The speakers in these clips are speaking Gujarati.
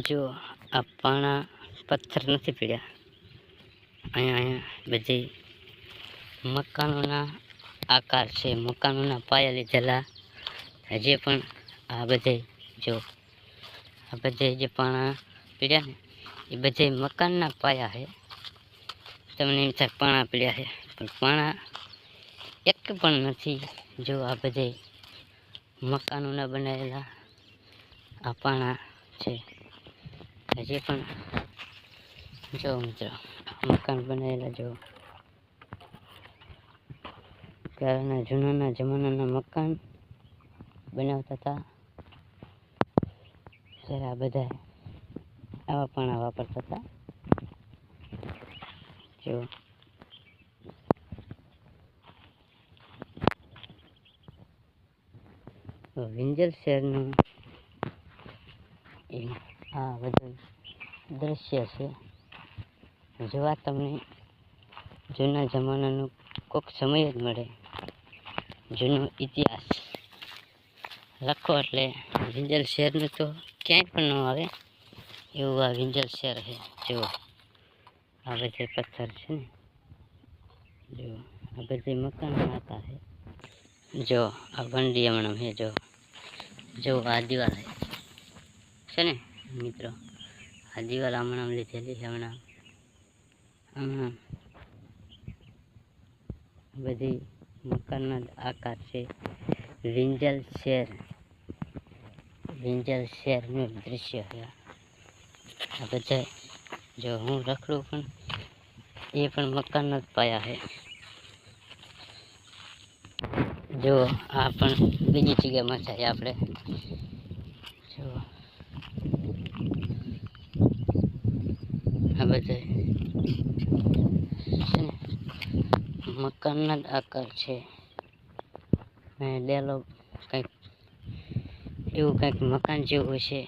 જો આ પાણા પથ્થર નથી પીડ્યા અહીંયા અહીંયા બધી મકાનોના આકાર છે મકાનોના પાયા લીધેલા હજી પણ આ બધે જો આ બધે જે પાણા પીડ્યા ને એ બધે મકાનના પાયા છે તમને એમ થાય પાણા પીડ્યા છે પણ પાણા એક પણ નથી જો આ બધે મકાનોના બનાવેલા આ પાણા છે હજી પણ જો મિત્રો, મકાન બનાવેલા જો. પહેલાંના જૂનાના જમાનાના મકાન બનાવતા હતા. ત્યારે આ બધા આવા પાણા વાપરતા હતા. જો. વિંજલ શહેરનું આ બધું દ્રશ્ય છે. જોવા તમને જૂના જમાનાનો કોઈક સમય જ મળે. જૂનો ઇતિહાસ. લખો એટલે વિંજલ શહેરનું તો ક્યાંય પણ ન આવે, એવું આ વિંજલ શહેર છે. જુઓ. આ બધે પથ્થર છે ને. જુઓ. આ બધે મકાન હતા છે. જો આ બંડી હમણાં છે જો જો આ દિવાલ છે ને, મિત્રો. આ દિવાલ હમણાં લીધેલી છે હમણાં હમણાં બધી મકાનના જ આકાર છે વિંજલ શેર વિંજલ શેરનું દૃશ્ય છે આ બધા જો હું રખડું પણ એ પણ મકાનના જ પાયા છે જો આ પણ બીજી જગ્યામાં જાય આપણે આ બધા મકાનના જ આકાર છે. ડેલો કંઈક એવું કંઈક મકાન જેવું છે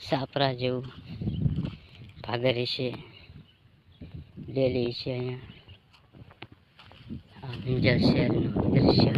સાપરા જેવું ભાગરી છે, ડેલી છે અહીંયા. આ વિંજલ શહેરનું દૃશ્ય